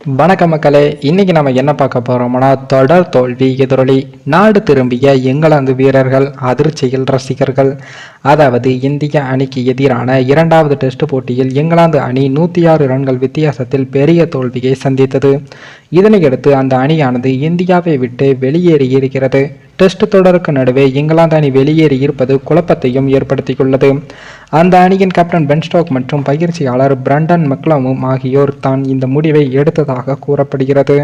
வணக்க மக்களே இன்னைக்கு நம்ம என்ன பார்க்க போறோம்னா தொடர் தோல்வி எதிரொலி. நாடு திரும்பிய இங்கிலாந்து வீரர்கள் அதிர்ச்சியில் ரசிகர்கள். அதாவது இந்திய அணிக்கு எதிரான இரண்டாவது டெஸ்ட் போட்டியில் இங்கிலாந்து அணி நூற்றி ஆறு ரன்கள் வித்தியாசத்தில் பெரிய தோல்வியை சந்தித்தது. இதனையடுத்து அந்த அணியானது இந்தியாவை விட்டு வெளியேறி இருக்கிறது டெஸ்ட் தொடருக்கு நடுவே இங்கிலாந்து அணி வெளியேறி இருப்பது குழப்பத்தையும் ஏற்படுத்தியுள்ளது. அந்த அணியின் கேப்டன் பென்ஸ்டாக் மற்றும் பயிற்சியாளர் பிரண்டன் மெக்லாமும் ஆகியோர் தான் இந்த முடிவை எடுத்ததாக கூறப்படுகிறது.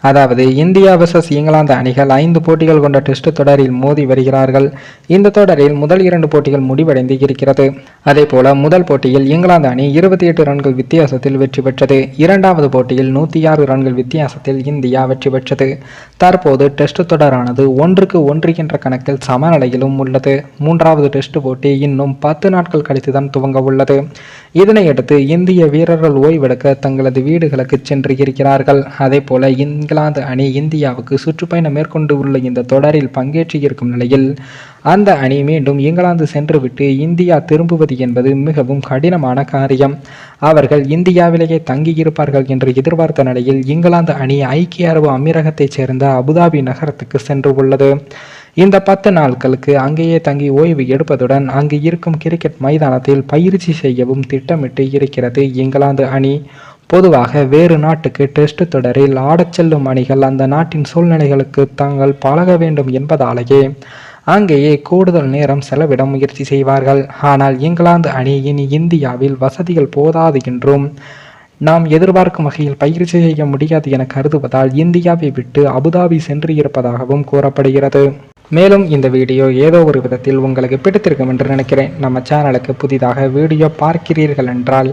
அதாவது இந்தியா வர்சஸ் இங்கிலாந்து அணிகள் ஐந்து போட்டிகள் கொண்ட டெஸ்ட் தொடரில் மோதி வருகிறார்கள். இந்த தொடரில் முதல் இரண்டு போட்டிகள் முடிவடைந்து இருக்கிறது. அதே போல முதல் போட்டியில் இங்கிலாந்து அணி இருபத்தி எட்டு ரன்கள் வித்தியாசத்தில் வெற்றி பெற்றது. இரண்டாவது போட்டியில் நூற்றி ஆறு ரன்கள் வித்தியாசத்தில் இந்தியா வெற்றி பெற்றது. தற்போது டெஸ்ட் தொடரானது ஒன்றுக்கு ஒன்று என்ற கணக்கில் சமநிலையிலும் உள்ளது. மூன்றாவது டெஸ்ட் போட்டி இன்னும் பத்து நாட்கள் கழித்துதான் துவங்க உள்ளது. இதனையடுத்து இந்திய வீரர்கள் ஓய்வெடுக்க தங்களது வீடுகளுக்கு சென்று இருக்கிறார்கள். அதே போல இங்கிலாந்து அணி இந்தியாவுக்கு சுற்றுப்பயணம் மேற்கொண்டு உள்ள இந்த தொடரில் பங்கேற்றிருக்கும் நிலையில் அந்த அணி மீண்டும் இங்கிலாந்து சென்றுவிட்டு இந்தியா திரும்புவது என்பது மிகவும் கடினமான காரியம். அவர்கள் இந்தியாவிலேயே தங்கியிருப்பார்கள் என்று எதிர்பார்த்த நிலையில் இங்கிலாந்து அணி ஐக்கிய அரபு அமீரகத்தைச் சேர்ந்த அபுதாபி நகரத்துக்கு சென்று உள்ளது இந்த பத்து நாட்களுக்கு அங்கேயே தங்கி ஓய்வு எடுப்பதுடன் அங்கு இருக்கும் கிரிக்கெட் மைதானத்தில் பயிற்சி செய்யவும் திட்டமிட்டு இருக்கிறது இங்கிலாந்து அணி. பொதுவாக வேறு நாட்டுக்கு டெஸ்ட் தொடரில் ஆடச் செல்லும் அணிகள் அந்த நாட்டின் சூழ்நிலைகளுக்கு தாங்கள் பழக வேண்டும் என்பதாலேயே அங்கேயே கூடுதல் நேரம் செலவிட முயற்சி செய்வார்கள். ஆனால் இங்கிலாந்து அணி இனி இந்தியாவில் வசதிகள் போதாது என்றும் நாம் எதிர்பார்க்கும் வகையில் பயிற்சி செய்ய முடியாது என கருதுவதால் இந்தியாவை விட்டு அபுதாபி சென்று இருப்பதாகவும் கூறப்படுகிறது. மேலும் இந்த வீடியோ ஏதோ ஒரு விதத்தில் உங்களுக்கு பிடித்திருக்கும் என்று நினைக்கிறேன். நம்ம சேனலுக்கு புதிதாக வீடியோ பார்க்கிறீர்கள் என்றால்